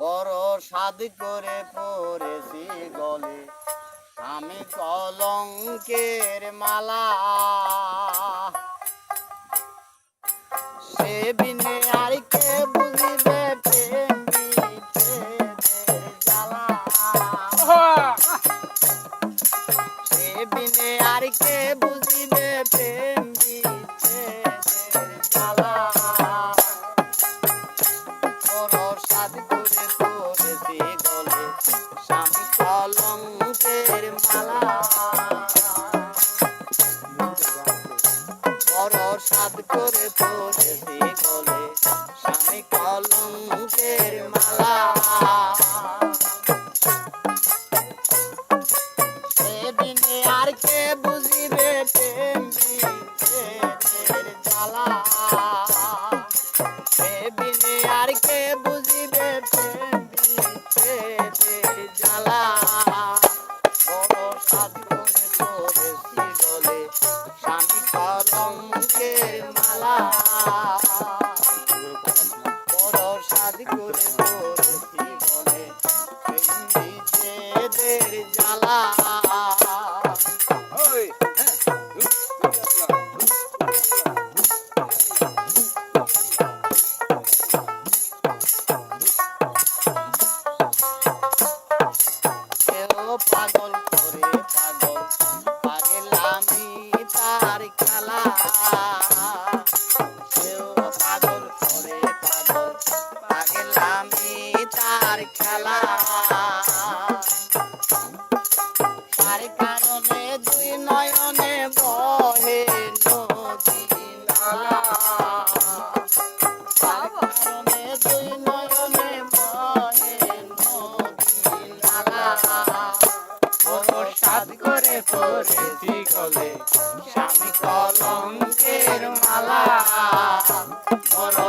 বড় সাদ করে পড়েছি গলে। আমি কলঙ্কের মালা। সে বিনে আর কে বুঝিবে জ্বালা। সে বিনে আর কে বুঝিবে কলঙ্কের মালা বড় সাদ করে পড়েছি গলে স্বামী কলঙ্কের মালা সেদিনে আর কে বুঝিবে স্বামী তার কারণে দুই নয়নে বহে নদী নালা তার কারণে দুই নয়নে বহে নদী নালা বড় সাদ করে পড়েছি গলে স্বামী কলঙ্কের মালা। বড়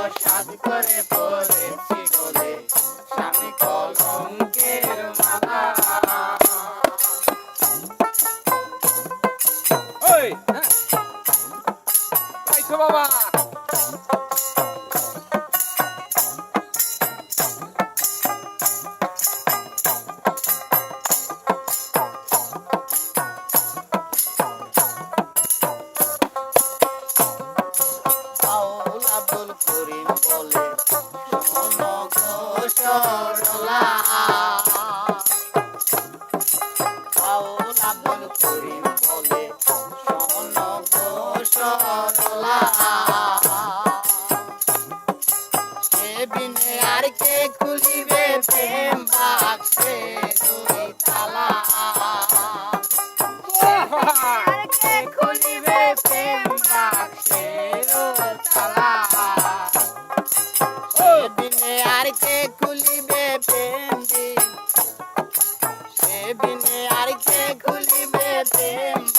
爸爸 খুলিবে প্রেম বাক্সে দুই তালা। খুলিবে প্রেম বাক্সের তালা। সেদিনে আর কে খুলিবে প্রেম দিন। সেদিনে আর কে খুলিবে প্রেম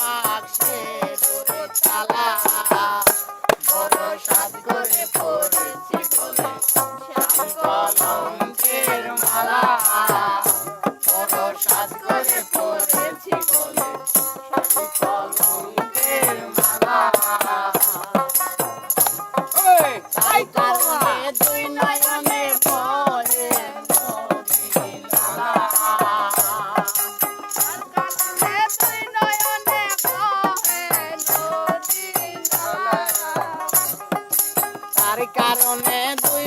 কারণে দুই